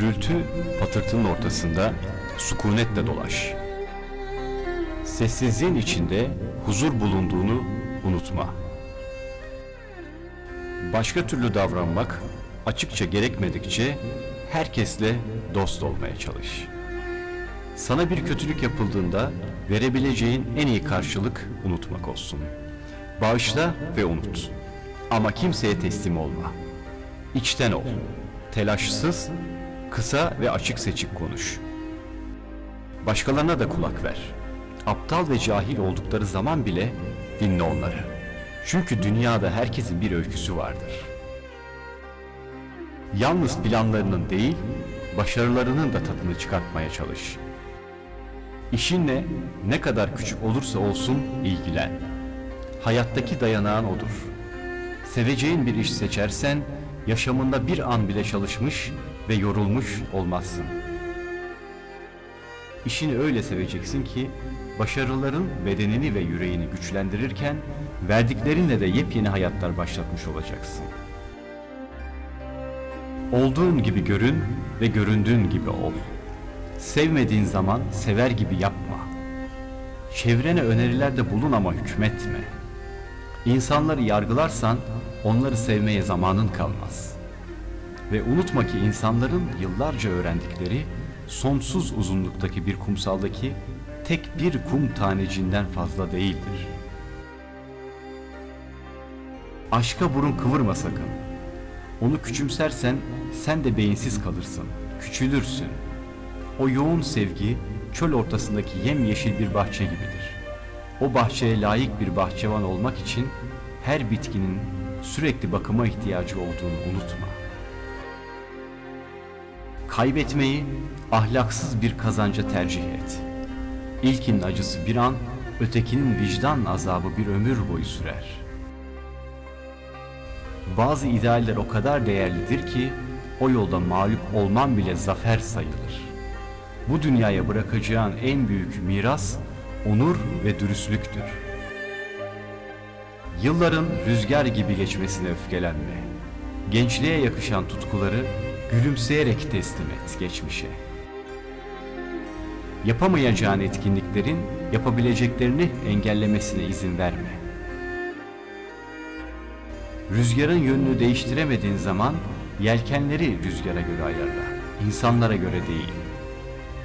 gürültü, patırtının ortasında sükunetle dolaş. Sessizliğin içinde huzur bulunduğunu unutma. Başka türlü davranmak açıkça gerekmedikçe herkesle dost olmaya çalış. Sana bir kötülük yapıldığında verebileceğin en iyi karşılık unutmak olsun. Bağışla ve unut. Ama kimseye teslim olma. İçten ol. Telaşsız, kısa ve açık seçik konuş. Başkalarına da kulak ver. Aptal ve cahil oldukları zaman bile dinle onları. Çünkü dünyada herkesin bir öyküsü vardır. Yalnız planlarının değil, başarılarının da tadını çıkartmaya çalış. İşinle ne kadar küçük olursa olsun ilgilen. Hayattaki dayanağın odur. Seveceğin bir iş seçersen yaşamında bir an bile çalışmış ve yorulmuş olmazsın. İşini öyle seveceksin ki başarıların bedenini ve yüreğini güçlendirirken verdiklerinle de yepyeni hayatlar başlatmış olacaksın. Olduğun gibi görün ve göründüğün gibi ol. Sevmediğin zaman sever gibi yapma. Çevrene önerilerde bulun ama hükmetme. İnsanları yargılarsan onları sevmeye zamanın kalmaz. Ve unutma ki insanların yıllarca öğrendikleri sonsuz uzunluktaki bir kumsaldaki tek bir kum taneciğinden fazla değildir. Aşka burun kıvırma sakın. Onu küçümsersen sen de beyinsiz kalırsın, küçülürsün. O yoğun sevgi çöl ortasındaki yemyeşil bir bahçe gibidir. O bahçeye layık bir bahçıvan olmak için her bitkinin sürekli bakıma ihtiyacı olduğunu unutma. Kaybetmeyi ahlaksız bir kazanca tercih et. İlkinin acısı bir an, ötekinin vicdan azabı bir ömür boyu sürer. Bazı idealler o kadar değerlidir ki o yolda mağlup olman bile zafer sayılır. Bu dünyaya bırakacağın en büyük miras onur ve dürüstlüktür. Yılların rüzgar gibi geçmesine öfkelenme. Gençliğe yakışan tutkuları gülümseyerek teslim et geçmişe. Yapamayacağın etkinliklerin yapabileceklerini engellemesine izin verme. Rüzgarın yönünü değiştiremediğin zaman yelkenleri rüzgara göre ayarla, insanlara göre değil.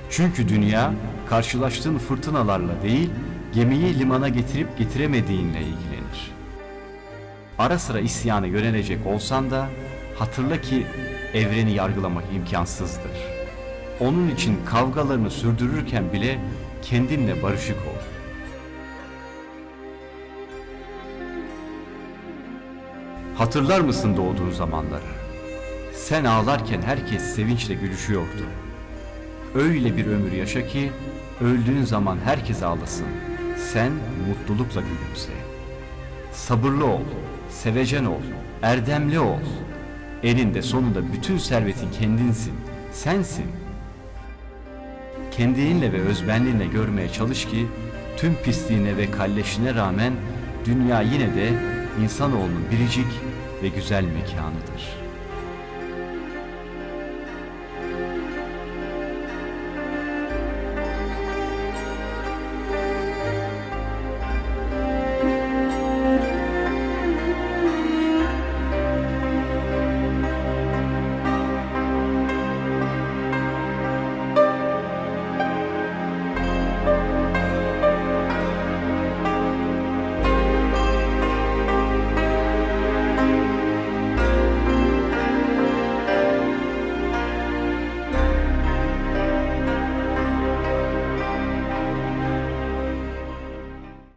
Çünkü dünya karşılaştığın fırtınalarla değil, gemiyi limana getirip getiremediğinle ilgilenir. Ara sıra isyana yönelecek olsan da hatırla ki evreni yargılamak imkansızdır. Onun için kavgalarını sürdürürken bile kendinle barışık ol. Hatırlar mısın doğduğun zamanları? Sen ağlarken herkes sevinçle gülüşüyordu. Öyle bir ömür yaşa ki öldüğün zaman herkes ağlasın. Sen mutlulukla gülümse. Sabırlı ol, sevecen ol, erdemli ol. Elinde sonunda bütün servetin kendinsin, sensin. Kendinle ve özbenliğinle görmeye çalış ki tüm pisliğine ve kalleşine rağmen dünya yine de insanoğlunun biricik ve güzel mekanıdır.''